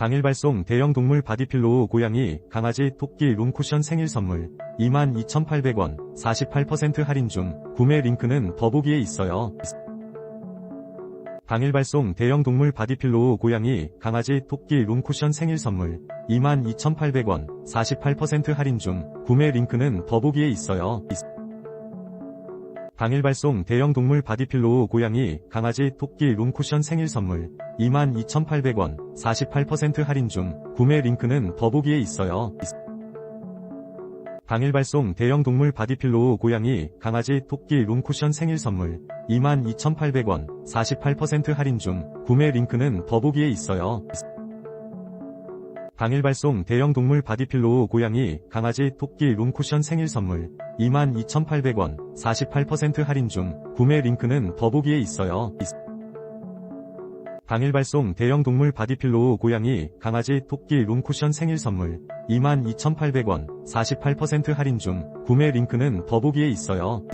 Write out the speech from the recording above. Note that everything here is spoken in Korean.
당일 발송 대형 동물 바디필로우 고양이, 강아지, 토끼 룸쿠션 생일 선물 22,800원 48% 할인 중 구매 링크는 더보기에 있어요. 당일 발송 대형 동물 바디필로우 고양이, 강아지, 토끼 룸쿠션 생일 선물 22,800원 48% 할인 중 구매 링크는 더보기에 있어요. 당일 발송 대형 동물 바디필로우 고양이, 강아지, 토끼 룸쿠션 생일 선물 22,800원 48% 할인 중 구매 링크는 더보기에 있어요. 당일 발송 대형 동물 바디필로우 고양이, 강아지, 토끼 룸쿠션 생일 선물 22,800원 48% 할인 중 구매 링크는 더보기에 있어요. 당일 발송 대형 동물 바디필로우 고양이, 강아지, 토끼 룸쿠션 생일 선물 22,800원 48% 할인 중 구매 링크는 더보기에 있어요. 당일 발송 대형 동물 바디필로우 고양이, 강아지, 토끼 룸쿠션 생일 선물 22,800원 48% 할인 중 구매 링크는 더보기에 있어요.